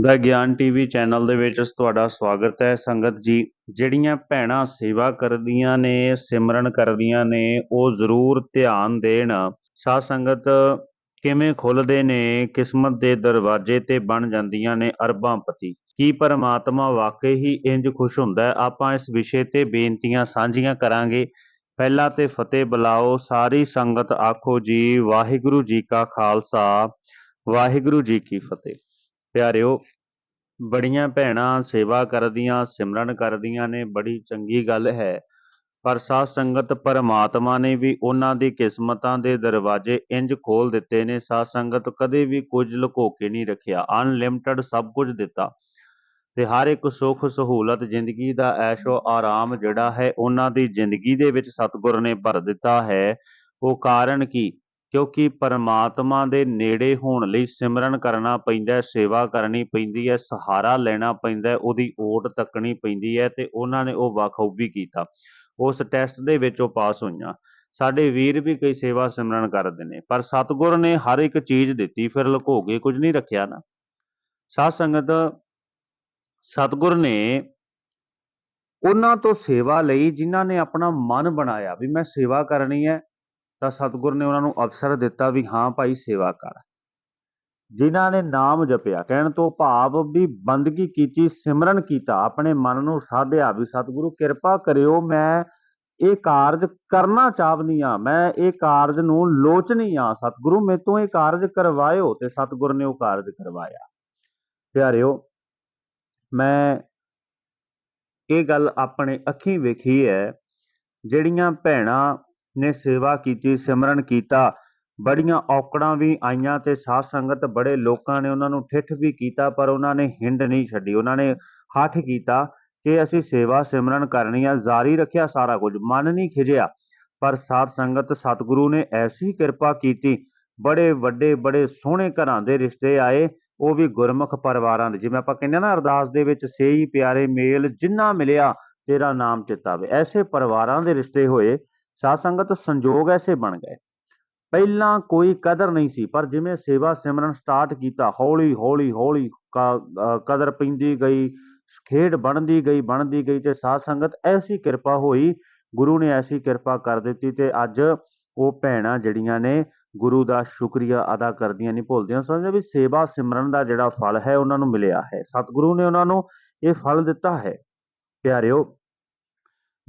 ਦਾ ਗਿਆਨ TV channel ਦੇ ਵਿੱਚ ਤੁਹਾਡਾ ਸਵਾਗਤ ਹੈ। ਸੰਗਤ ਜੀ, ਜਿਹੜੀਆਂ ਭੈਣਾਂ ਸੇਵਾ ਕਰਦੀਆਂ ਨੇ, ਸਿਮਰਨ ਕਰਦੀਆਂ ਨੇ, ਉਹ ਜ਼ਰੂਰ ਧਿਆਨ ਦੇਣ। ਸਾਧ ਸੰਗਤ ਕਿਵੇਂ ਖੁੱਲਦੇ ਨੇ, ਕਿਸਮਤ ਦੇ ਦਰਵਾਜ਼ੇ ਤੇ ਬਣ ਜਾਂਦੀਆਂ ਨੇ ਅਰਬਾਂ ਪਤੀ। ਕੀ ਪਰਮਾਤਮਾ ਵਾਕਈ ਹੀ ਇੰਜ ਖੁਸ਼ ਹੁੰਦਾ ਹੈ? ਆਪਾਂ ਇਸ ਵਿਸ਼ੇ ਤੇ ਬੇਨਤੀਆਂ ਸਾਂਝੀਆਂ ਕਰਾਂਗੇ। ਪਹਿਲਾਂ ਤੇ ਫਤਿਹ ਬੁਲਾਓ। ਸਾਰੀ ਸੰਗਤ ਆਖੋ ਜੀ, ਵਾਹਿਗੁਰੂ ਜੀ ਕਾ ਖਾਲਸਾ, ਵਾਹਿਗੁਰੂ ਜੀ ਕੀ ਫਤਿਹ। ਪਿਆਰਿਓ, ਬੜੀਆਂ ਭੈਣਾਂ ਸੇਵਾ ਕਰਦੀਆਂ, ਸਿਮਰਨ ਕਰਦੀਆਂ ਨੇ, ਬੜੀ ਚੰਗੀ ਗੱਲ ਹੈ। ਪਰ ਸਾਧ ਸੰਗਤ ਪਰਮਾਤਮਾ ਨੇ ਵੀ ਉਹਨਾਂ ਦੀ ਕਿਸਮਤਾਂ ਦੇ ਦਰਵਾਜ਼ੇ ਇੰਜ ਖੋਲ ਦਿੱਤੇ ਨੇ, ਸਾਧ ਸੰਗਤ ਕਦੇ ਵੀ ਕੁਝ ਲੁਕੋ ਕੇ ਨਹੀਂ ਰੱਖਿਆ ਅਨਲਿਮਟਿਡ ਸਭ ਕੁਝ ਦਿੱਤਾ। ਤੇ ਹਰ ਇੱਕ ਸੁੱਖ ਸਹੂਲਤ ਜ਼ਿੰਦਗੀ ਦਾ ਐਸ਼ੋ ਆਰਾਮ ਜਿਹੜਾ ਹੈ, ਉਹਨਾਂ ਦੀ ਜ਼ਿੰਦਗੀ ਦੇ ਵਿੱਚ ਸਤਿਗੁਰ ਨੇ ਭਰ ਦਿੱਤਾ ਹੈ। ਉਹ ਕਾਰਨ ਕੀ? ਕਿਉਂਕਿ ਪਰਮਾਤਮਾ ਦੇ ਨੇੜੇ ਹੋਣ ਲਈ ਸਿਮਰਨ ਕਰਨਾ ਪੈਂਦਾ ਹੈ, ਸੇਵਾ ਕਰਨੀ ਪੈਂਦੀ ਹੈ, ਸਹਾਰਾ ਲੈਣਾ ਪੈਂਦਾ ਹੈ, ਉਹਦੀ ਓਟ ਤੱਕਣੀ ਪੈਂਦੀ ਹੈ ਤੇ ਉਹਨਾਂ ਨੇ ਉਹ ਬਖੂਬੀ ਕੀਤਾ। ਉਸ ਟੈਸਟ ਦੇ ਵਿੱਚ ਉਹ ਪਾਸ ਹੋਈਆਂ। ਸਾਡੇ ਵੀਰ ਵੀ ਕਈ ਸੇਵਾ ਸਿਮਰਨ ਕਰਦੇ ਨੇ, ਪਰ ਸਤਿਗੁਰ ਨੇ ਹਰ ਇੱਕ ਚੀਜ਼ ਦਿੱਤੀ, ਫਿਰ ਲੁਕੋ ਕੇ ਕੁਝ ਨਹੀਂ ਰੱਖਿਆ ਨਾ। ਸਾਧ ਸੰਗਤ, ਸਤਿਗੁਰ ਨੇ ਉਹਨਾਂ ਤੋਂ ਸੇਵਾ ਲਈ ਜਿਨ੍ਹਾਂ ਨੇ ਆਪਣਾ ਮਨ ਬਣਾਇਆ ਵੀ ਮੈਂ ਸੇਵਾ ਕਰਨੀ ਹੈ ਤਾਂ ਸਤਿਗੁਰ ਨੇ ਉਹਨਾਂ ਨੂੰ ਅਵਸਰ ਦਿੱਤਾ ਵੀ ਹਾਂ ਭਾਈ ਸੇਵਾ ਕਰ। ਜਿਨ੍ਹਾਂ ਨੇ ਨਾਮ ਜਪਿਆ, ਕਹਿਣ ਤੋਂ ਭਾਵ ਵੀ ਬੰਦਗੀ ਕੀਤੀ, ਸਿਮਰਨ ਕੀਤਾ, ਆਪਣੇ ਮਨ ਨੂੰ ਸਾਧਿਆ ਵੀ, ਸਤਿਗੁਰੂ ਕਿਰਪਾ ਕਰਿਓ, ਮੈਂ ਇਹ ਕਾਰਜ ਕਰਨਾ ਚਾਹਵਨੀ ਆ ਮੈਂ ਇਹ ਕਾਰਜ ਨੂੰ ਲੋਚਨੀ ਆ ਸਤਿਗੁਰੂ ਮੇਰੇ ਤੋਂ ਇਹ ਕਾਰਜ ਕਰਵਾਇਓ ਤੇ ਸਤਿਗੁਰ ਨੇ ਉਹ ਕਾਰਜ ਕਰਵਾਇਆ। ਪਿਆਰਿਓ, ਮੈਂ ਇਹ ਗੱਲ ਆਪਣੇ ਅੱਖੀਂ ਵੇਖੀ ਹੈ, ਜਿਹੜੀਆਂ ਭੈਣਾਂ ਨੇ ਸੇਵਾ ਕੀਤੀ, ਸਿਮਰਨ ਕੀਤਾ। ਬੜੀਆਂ ਔਕੜਾਂ ਵੀ ਆਈਆਂ ਤੇ ਸਾਧ ਸੰਗਤ ਬੜੇ ਲੋਕਾਂ ਨੇ ਉਹਨਾਂ ਨੂੰ ਠਿੱਠ ਵੀ ਕੀਤਾ, ਪਰ ਉਹਨਾਂ ਨੇ ਹਿੰਡ ਨਹੀਂ ਛੱਡੀ। ਉਹਨਾਂ ਨੇ ਹੱਠ ਕੀਤਾ ਕਿ ਅਸੀਂ ਸੇਵਾ ਸਿਮਰਨ ਕਰਨੀ ਆ, ਜਾਰੀ ਰੱਖਿਆ ਸਾਰਾ ਕੁਝ। ਮਨ ਨਹੀਂ ਖਿਜਿਆ, ਪਰ ਸਾਧ ਸੰਗਤ, ਸਤਿਗੁਰੂ ਨੇ ਐਸੀ ਕਿਰਪਾ ਕੀਤੀ। ਬੜੇ ਵੱਡੇ, ਬੜੇ ਸੋਹਣੇ ਘਰਾਂ ਦੇ ਰਿਸ਼ਤੇ ਆਏ, ਉਹ ਵੀ ਗੁਰਮੁਖ ਪਰਿਵਾਰਾਂ ਦੇ। ਜਿਵੇਂ ਆਪਾਂ ਕਹਿੰਦੇ ਨਾ, ਅਰਦਾਸ ਦੇ ਵਿੱਚ, ਸੇਈ ਪਿਆਰੇ ਮੇਲ ਜਿੰਨਾ ਮਿਲਿਆ, ਤੇਰਾ ਨਾਮ ਚਿਤਾਵੇ। ਐਸੇ ਪਰਿਵਾਰਾਂ ਦੇ ਰਿਸ਼ਤੇ ਹੋਏ ਸਾਧ ਸੰਗਤ ਸੰਜੋਗ ਐਸੇ ਬਣ ਗਏ। ਪਹਿਲਾਂ ਕੋਈ ਕਦਰ ਨਹੀਂ ਸੀ, ਪਰ ਜਿਵੇਂ ਸੇਵਾ ਸਿਮਰਨ ਸਟਾਰਟ ਕੀਤਾ, ਹੌਲੀ ਹੌਲੀ ਹੌਲੀ ਕਦਰ ਪੈਂਦੀ ਗਈ, ਖੇਡ ਬਣਦੀ ਗਈ ਬਣਦੀ ਗਈ ਤੇ ਸਾਧ ਸੰਗਤ ਐਸੀ ਕਿਰਪਾ ਹੋਈ, ਗੁਰੂ ਨੇ ਐਸੀ ਕਿਰਪਾ ਕਰ ਦਿੱਤੀ ਤੇ ਅੱਜ ਉਹ ਭੈਣਾਂ ਜਿਹੜੀਆਂ ਨੇ ਗੁਰੂ ਦਾ ਸ਼ੁਕਰੀਆ ਅਦਾ ਕਰਦੀਆਂ ਨਹੀਂ ਭੁੱਲਦੀਆਂ ਸਮਝਦੇ ਵੀ ਸੇਵਾ ਸਿਮਰਨ ਦਾ ਜਿਹੜਾ ਫਲ ਹੈ ਉਹਨਾਂ ਨੂੰ ਮਿਲਿਆ ਹੈ, ਸਤਿਗੁਰੂ ਨੇ ਉਹਨਾਂ ਨੂੰ ਇਹ ਫਲ ਦਿੱਤਾ ਹੈ। ਪਿਆਰਿਓ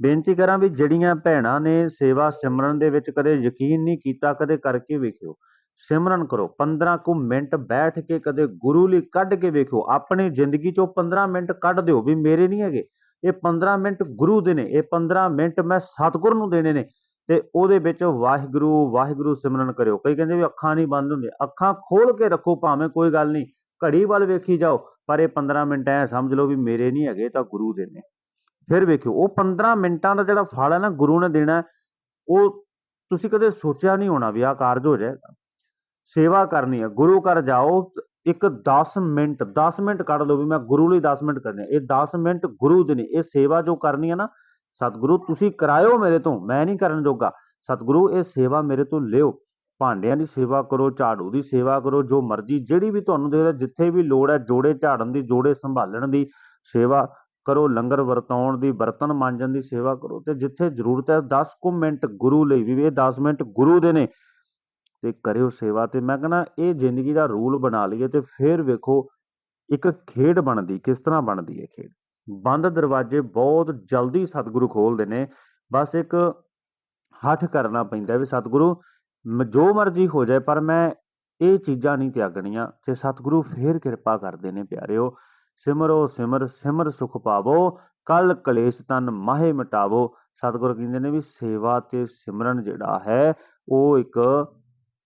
ਬੇਨਤੀ ਕਰਾਂ ਵੀ ਜਿਹੜੀਆਂ ਭੈਣਾਂ ਨੇ ਸੇਵਾ ਸਿਮਰਨ ਦੇ ਵਿੱਚ ਕਦੇ ਯਕੀਨ ਨਹੀਂ ਕੀਤਾ, ਕਦੇ ਕਰਕੇ ਵੇਖਿਓ। ਸਿਮਰਨ ਕਰੋ 15 ਕੁ ਮਿੰਟ ਬੈਠ ਕੇ ਕਦੇ ਗੁਰੂ ਲਈ ਕੱਢ ਕੇ ਵੇਖਿਓ। ਆਪਣੀ ਜ਼ਿੰਦਗੀ ਚੋਂ 15 ਮਿੰਟ ਕੱਢ ਦਿਓ ਵੀ ਮੇਰੇ ਨਹੀਂ ਹੈਗੇ। ਇਹ 15 ਮਿੰਟ ਗੁਰੂ ਦੇ ਨੇ, ਇਹ 15 ਮਿੰਟ ਮੈਂ ਸਤਿਗੁਰ ਨੂੰ ਦੇਣੇ ਨੇ। ਤੇ ਉਹਦੇ ਵਿੱਚ ਵਾਹਿਗੁਰੂ ਵਾਹਿਗੁਰੂ ਸਿਮਰਨ ਕਰਿਓ। ਕਈ ਕਹਿੰਦੇ ਵੀ ਅੱਖਾਂ ਨਹੀਂ ਬੰਦ ਹੁੰਦੀਆਂ। ਅੱਖਾਂ ਖੋਲ ਕੇ ਰੱਖੋ ਭਾਵੇਂ ਕੋਈ ਗੱਲ ਨਹੀਂ। ਘੜੀ ਵੱਲ ਵੇਖੀ ਜਾਓ, ਪਰ ਇਹ 15 ਮਿੰਟ ਐ ਸਮਝ ਲਓ ਵੀ ਮੇਰੇ ਨਹੀਂ ਹੈਗੇ ਤਾਂ ਗੁਰੂ ਦੇ ਨੇ। ਫਿਰ ਵੇਖਿਓ, ਉਹ 15 ਮਿੰਟਾਂ ਦਾ ਜਿਹੜਾ ਫਲ ਹੈ ਨਾ ਗੁਰੂ ਨੇ ਦੇਣਾ, ਉਹ ਤੁਸੀਂ ਕਦੇ ਸੋਚਿਆ ਨਹੀਂ ਹੋਣਾ ਵੀ ਆਹ ਕਾਰਜ ਹੋ ਜਾਏਗਾ ਸੇਵਾ ਕਰਨੀ ਹੈ, ਗੁਰੂ ਘਰ ਜਾਓ, ਇੱਕ 10 ਮਿੰਟ 10 ਮਿੰਟ ਕੱਢ ਲਓ ਵੀ ਮੈਂ ਗੁਰੂ ਲਈ 10 ਮਿੰਟ ਕਰਨੇ ਇਹ 10 ਮਿੰਟ ਗੁਰੂ ਦੇ ਨੇ, ਇਹ ਸੇਵਾ ਜੋ ਕਰਨੀ ਹੈ ਨਾ, ਸਤਿਗੁਰੂ ਤੁਸੀਂ ਕਰਾਇਓ ਮੇਰੇ ਤੋਂ, ਮੈਂ ਨਹੀਂ ਕਰਨ ਜੋਗਾ। ਸਤਿਗੁਰੂ, ਇਹ ਸੇਵਾ ਮੇਰੇ ਤੋਂ ਲਿਓ। ਭਾਂਡਿਆਂ ਦੀ ਸੇਵਾ ਕਰੋ, ਝਾੜੂ ਦੀ ਸੇਵਾ ਕਰੋ, ਜੋ ਮਰਜ਼ੀ, ਜਿਹੜੀ ਵੀ ਤੁਹਾਨੂੰ ਦੇਖਦਾ ਜਿੱਥੇ ਵੀ ਲੋੜ ਹੈ, ਜੋੜੇ ਝਾੜਨ ਦੀ, ਜੋੜੇ ਸੰਭਾਲਣ ਦੀ ਸੇਵਾ ਕਰੋ, ਲੰਗਰ ਵਰਤਾਉਣ ਦੀ, ਬਰਤਨ ਮਾਂਜਣ ਦੀ ਸੇਵਾ ਕਰੋ। ਤੇ ਜਿੱਥੇ ਜ਼ਰੂਰਤ ਹੈ 10 ਕੁ ਮਿੰਟ ਗੁਰੂ ਲਈ ਵੀ, ਇਹ 10 ਮਿੰਟ ਗੁਰੂ ਦੇ ਨੇ। ਤੇ ਕਰਿਓ ਸੇਵਾ। ਤੇ ਮੈਂ ਕਹਿੰਦਾ, ਇਹ ਜ਼ਿੰਦਗੀ ਦਾ ਰੂਲ ਬਣਾ ਲਈਏ ਤੇ ਫਿਰ ਵੇਖੋ ਇੱਕ ਖੇਡ ਬਣਦੀ, ਕਿਸ ਤਰ੍ਹਾਂ ਬਣਦੀ ਹੈ ਖੇਡ? ਬੰਦ ਦਰਵਾਜ਼ੇ ਬਹੁਤ ਜਲਦੀ ਸਤਿਗੁਰੂ ਖੋਲਦੇ ਨੇ। ਬਸ ਇੱਕ ਹੱਠ ਕਰਨਾ ਪੈਂਦਾ ਵੀ, ਸਤਿਗੁਰੂ ਜੋ ਮਰਜ਼ੀ ਹੋ ਜਾਏ, ਪਰ ਮੈਂ ਇਹ ਚੀਜ਼ਾਂ ਨਹੀਂ ਤਿਆਗਣੀਆਂ। ਤੇ ਸਤਿਗੁਰੂ ਫੇਰ ਕਿਰਪਾ ਕਰਦੇ ਨੇ, ਪਿਆਰਿਓ। ਸਿਮਰੋ ਸਿਮਰ ਸਿਮਰ ਸੁਖ ਪਾਵੋ, ਕਲ ਕਲੇਸ਼ ਤਨ ਮਾਹੇ ਮਿਟਾਵੋ। ਸਤਿਗੁਰੂ ਕਹਿੰਦੇ ਨੇ ਵੀ ਸੇਵਾ ਤੇ ਸਿਮਰਨ ਜਿਹੜਾ ਹੈ, ਉਹ ਇੱਕ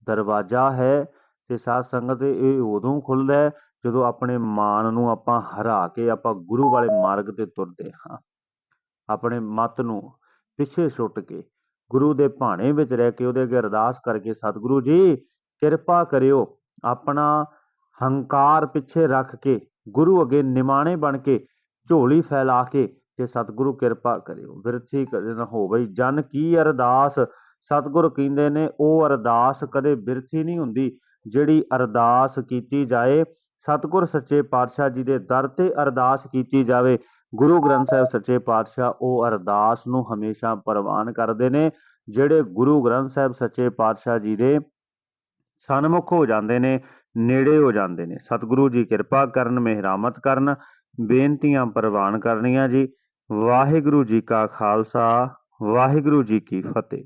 ਦਰਵਾਜ਼ਾ ਹੈ ਤੇ ਸਾਧ ਸੰਗਤ ਇਹ ਉਦੋਂ ਖੁੱਲਦਾ ਹੈ ਜਦੋਂ ਆਪਣੇ ਮਾਨ ਨੂੰ ਆਪਾਂ ਹਰਾ ਕੇ ਆਪਾਂ ਗੁਰੂ ਵਾਲੇ ਮਾਰਗ ਤੇ ਤੁਰਦੇ ਹਾਂ। ਆਪਣੇ ਮਤ ਨੂੰ ਪਿੱਛੇ ਛੁੱਟ ਕੇ, ਗੁਰੂ ਦੇ ਭਾਣੇ ਵਿੱਚ ਰਹਿ ਕੇ ਉਹਦੇ ਅੱਗੇ ਅਰਦਾਸ ਕਰਕੇ ਸਤਿਗੁਰੂ ਜੀ, ਕਿਰਪਾ ਕਰਿਓ ਆਪਣਾ ਹੰਕਾਰ ਪਿੱਛੇ ਰੱਖ ਕੇ ਗੁਰੂ ਅੱਗੇ ਨਿਮਾਣੇ ਬਣ ਕੇ ਝੋਲੀ ਫੈਲਾ ਕੇ ਤੇ ਸਤਿਗੁਰੂ ਕਿਰਪਾ ਕਰਿਓ। ਵਿਰਥੀ ਕਦੇ ਨਾ ਹੋਵੇ ਜਨ ਕੀ ਅਰਦਾਸ? ਸਤਿਗੁਰ ਕਹਿੰਦੇ ਨੇ, ਉਹ ਅਰਦਾਸ ਕਦੇ ਬਿਰਥੀ ਨਹੀਂ ਹੁੰਦੀ ਜਿਹੜੀ ਅਰਦਾਸ ਕੀਤੀ ਜਾਏ। ਸਤਿਗੁਰ ਸੱਚੇ ਪਾਤਸ਼ਾਹ ਜੀ ਦੇ ਦਰ ਤੇ ਅਰਦਾਸ ਕੀਤੀ ਜਾਵੇ। ਗੁਰੂ ਗ੍ਰੰਥ ਸਾਹਿਬ ਸੱਚੇ ਪਾਤਸ਼ਾਹ ਉਹ ਅਰਦਾਸ ਨੂੰ ਹਮੇਸ਼ਾ ਪ੍ਰਵਾਨ ਕਰਦੇ ਨੇ, ਜਿਹੜੇ ਗੁਰੂ ਗ੍ਰੰਥ ਸਾਹਿਬ ਸੱਚੇ ਪਾਤਸ਼ਾਹ ਜੀ ਦੇ ਸਨਮੁਖ ਹੋ ਜਾਂਦੇ ਨੇ। ਨੇੜੇ ਹੋ ਜਾਂਦੇ ਨੇ। ਸਤਿਗੁਰੂ ਜੀ ਕਿਰਪਾ ਕਰਨ, ਮਿਹਰਾਮਤ ਕਰਨ, ਬੇਨਤੀਆਂ ਪ੍ਰਵਾਨ ਕਰਨੀਆਂ ਜੀ। ਵਾਹਿਗੁਰੂ ਜੀ ਕਾ ਖਾਲਸਾ, ਵਾਹਿਗੁਰੂ ਜੀ ਕੀ ਫਤਿਹ।